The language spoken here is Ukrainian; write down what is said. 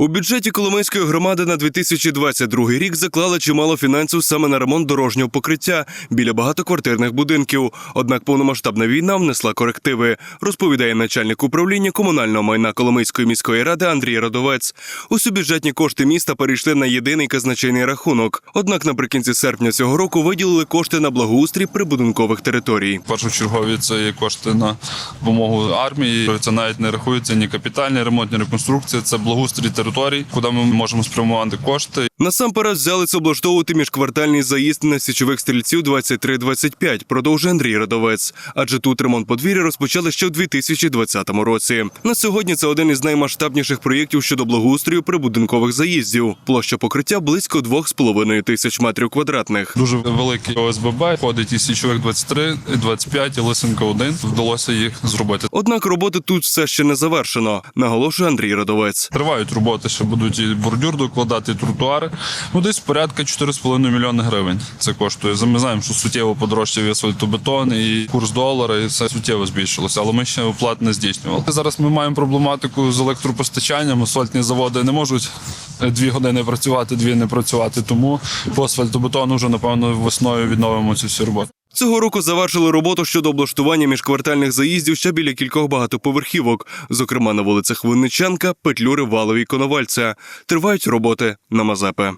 У бюджеті Коломийської громади на 2022 рік заклали чимало фінансів саме на ремонт дорожнього покриття біля багатоквартирних будинків. Однак повномасштабна війна внесла корективи, розповідає начальник управління комунального майна Коломийської міської ради Андрій Радовець. Усі бюджетні кошти міста перейшли на єдиний казначейний рахунок. Однак наприкінці серпня цього року виділили кошти на благоустрій прибудинкових територій. Першочергові це є кошти на допомогу армії. Це навіть не рахується ні капітальний ремонт, ні реконструкція. Це благоустрій територій, куди ми можемо спрямувати кошти. Насамперед взялися облаштовувати міжквартальний заїзд на січових стрільців 23-25, продовжує Андрій Радовець. Адже тут ремонт подвір'я розпочали ще в 2020 році. На сьогодні це один із наймасштабніших проєктів щодо благоустрою прибудинкових заїздів. Площа покриття близько 2,5 тисяч метрів квадратних. Дуже великий ОСББ входить і січових 23, 25 і Лисенка 1. Вдалося їх зробити. Однак роботи тут все ще не завершено, наголошує Андрій Радовець. Тривають роботи, ще будуть і бордюр докладати, і тротуари. Ну десь порядка 4,5 мільйони гривень. Це коштує. Ми знаємо, що суттєво подорожчав асфальтобетон, і курс долара, і все суттєво збільшилося. Але ми ще оплат не здійснювали. Зараз ми маємо проблематику з електропостачанням. Асфальтні заводи не можуть е, дві години працювати, дві не працювати. Тому по асфальтобетону вже напевно весною відновимо цю всю роботу. Цього року завершили роботу щодо облаштування міжквартальних заїздів ще біля кількох багатоповерхівок, зокрема на вулицях Винниченка, Петлюри, Валові, Коновальця. Тривають роботи на Мазепи.